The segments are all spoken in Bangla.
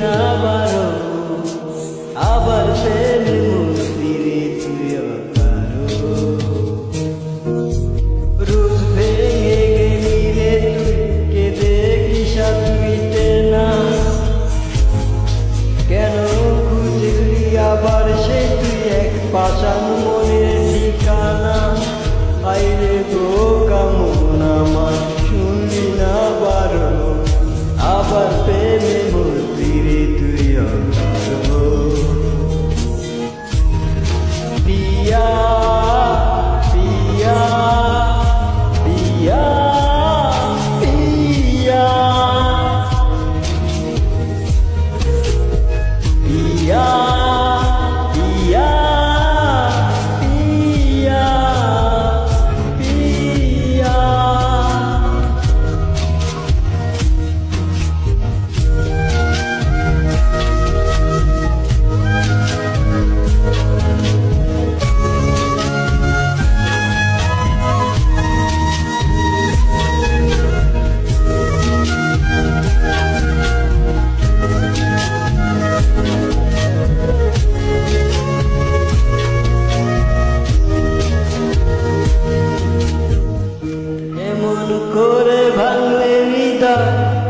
Krishna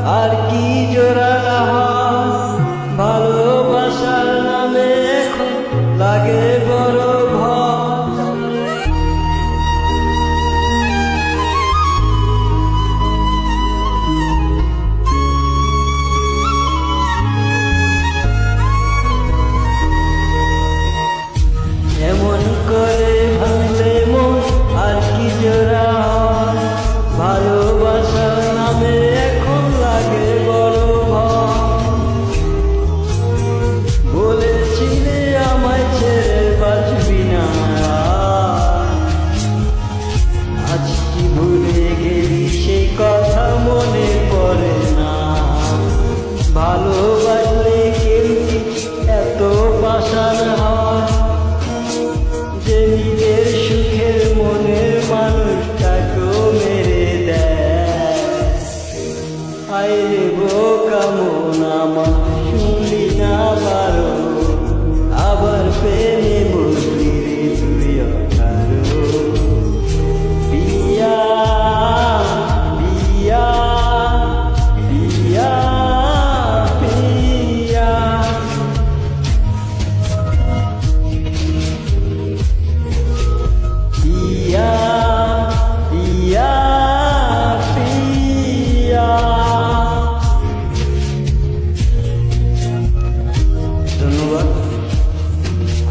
আর কি জোড়া পড়ুয়া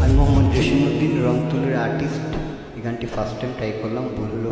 আমি মোহাম্মদ জসিমুদ্দিন রং আর্টিস্ট এই গানটি ফার্স্ট টাইম ট্রাই করলাম বলল